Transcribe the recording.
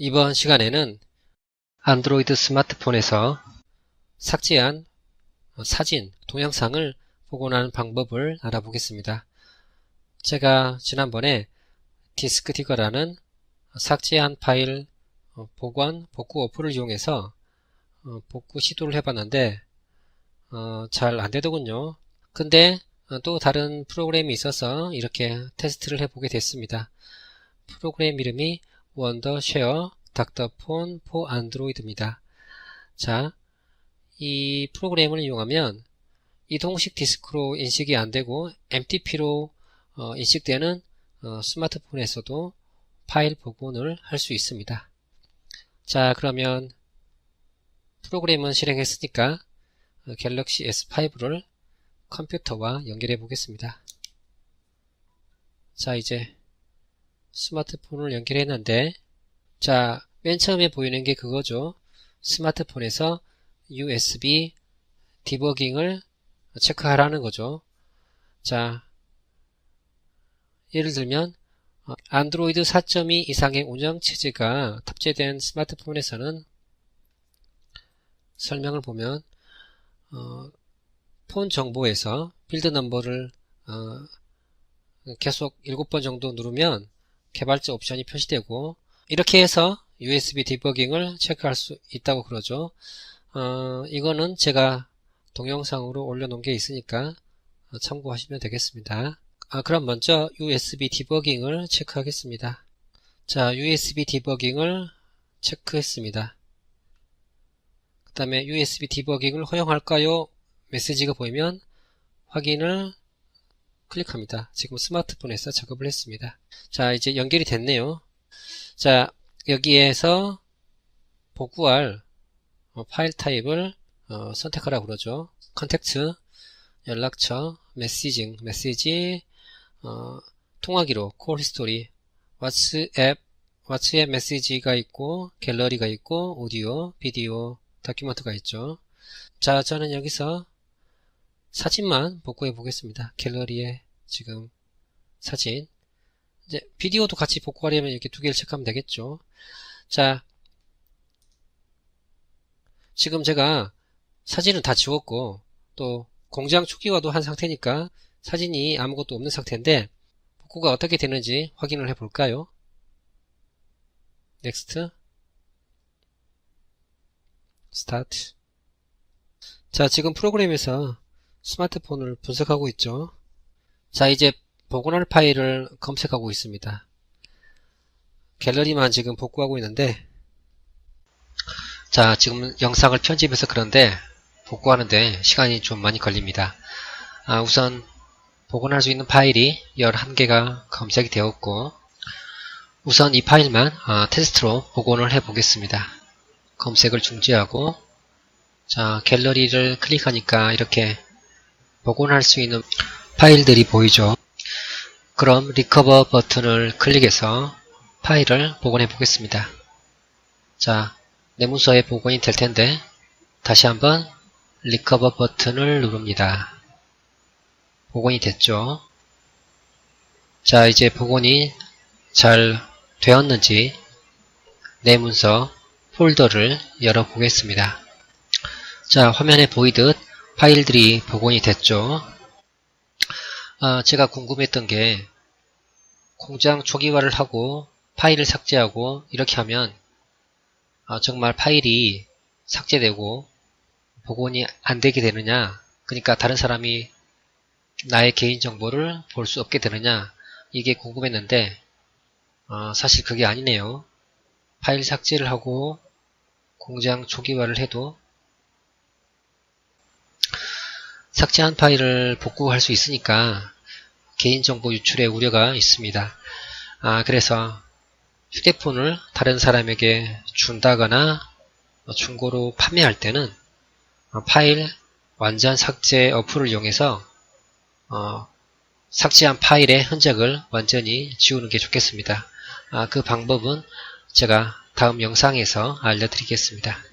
이번 시간에는 안드로이드 스마트폰에서 삭제한 사진, 동영상을 복원하는 방법을 알아보겠습니다. 제가 지난번에 디스크 디거라는 삭제한 파일 복원, 복구 어플을 이용해서 어, 복구 시도를 해봤는데 어, 잘 안되더군요. 근데 어, 또 다른 프로그램이 있어서 이렇게 테스트를 해보게 됐습니다. 프로그램 이름이 원더쉐어 닥터폰 포 안드로이드입니다. 자, 이 프로그램을 이용하면 이동식 디스크로 인식이 안되고 MTP로 어, 인식되는 어, 스마트폰에서도 파일 복원을 할 수 있습니다. 자 그러면 프로그램은 실행했으니까 어, 갤럭시 S5를 컴퓨터와 연결해 보겠습니다. 자 이제 스마트폰을 연결했는데 자 맨 처음에 보이는 게 그거죠. 스마트폰에서 USB 디버깅을 체크하라는 거죠. 자 예를 들면 어, 안드로이드 4.2 이상의 운영체제가 탑재된 스마트폰에서는 설명을 보면 어, 폰 정보에서 빌드 넘버를 어, 계속 7번 정도 누르면 개발자 옵션이 표시되고 이렇게 해서 USB 디버깅을 체크할 수 있다고 그러죠. 어, 이거는 제가 동영상으로 올려놓은 게 있으니까 어, 참고하시면 되겠습니다. 아, 그럼 먼저 USB 디버깅을 체크하겠습니다. 자, USB 디버깅을 체크했습니다. 그 다음에 USB 디버깅을 허용할까요? 메시지가 보이면 확인을 클릭합니다. 지금 스마트폰에서 작업을 했습니다. 자, 이제 연결이 됐네요. 자, 여기에서 복구할 어, 파일 타입을 어, 선택하라고 그러죠. 컨택트, 연락처, 메시징, 메시지, 어, 통화기록, 콜 히스토리, 왓츠앱, 왓츠앱 메시지가 있고, 갤러리가 있고, 오디오, 비디오, 다큐먼트가 있죠. 자, 저는 여기서 사진만 복구해 보겠습니다. 갤러리에 지금 사진. 이제 비디오도 같이 복구하려면 이렇게 두 개를 체크하면 되겠죠. 자, 지금 제가 사진은 다 지웠고 또 공장 초기화도 한 상태니까 사진이 아무것도 없는 상태인데 복구가 어떻게 되는지 확인을 해 볼까요? 넥스트 스타트 자 지금 프로그램에서 스마트폰을 분석하고 있죠. 자 이제 복원할 파일을 검색하고 있습니다. 갤러리만 지금 복구하고 있는데 자 지금 영상을 편집해서 그런데 복구하는데 시간이 좀 많이 걸립니다. 아, 우선 복원할 수 있는 파일이 11개가 검색이 되었고 우선 이 파일만 아, 테스트로 복원을 해 보겠습니다. 검색을 중지하고 자 갤러리를 클릭하니까 이렇게 복원할 수 있는 파일들이 보이죠. 그럼 리커버 버튼을 클릭해서 파일을 복원해 보겠습니다. 자, 내 문서에 복원이 될 텐데 다시 한번 리커버 버튼을 누릅니다. 복원이 됐죠. 자, 이제 복원이 잘 되었는지 내 문서 폴더를 열어보겠습니다. 자, 화면에 보이듯 파일들이 복원이 됐죠. 아, 제가 궁금했던 게 공장 초기화를 하고 파일을 삭제하고 이렇게 하면 아, 정말 파일이 삭제되고 복원이 안 되게 되느냐 그러니까 다른 사람이 나의 개인정보를 볼 수 없게 되느냐 이게 궁금했는데 어, 사실 그게 아니네요. 파일 삭제를 하고 공장 초기화를 해도 삭제한 파일을 복구할 수 있으니까 개인정보 유출의 우려가 있습니다 아, 그래서 휴대폰을 다른 사람에게 준다거나 중고로 판매할 때는 어, 파일 완전 삭제 어플을 이용해서 어, 삭제한 파일의 흔적을 완전히 지우는 게 좋겠습니다. 아, 그 방법은 제가 다음 영상에서 알려드리겠습니다.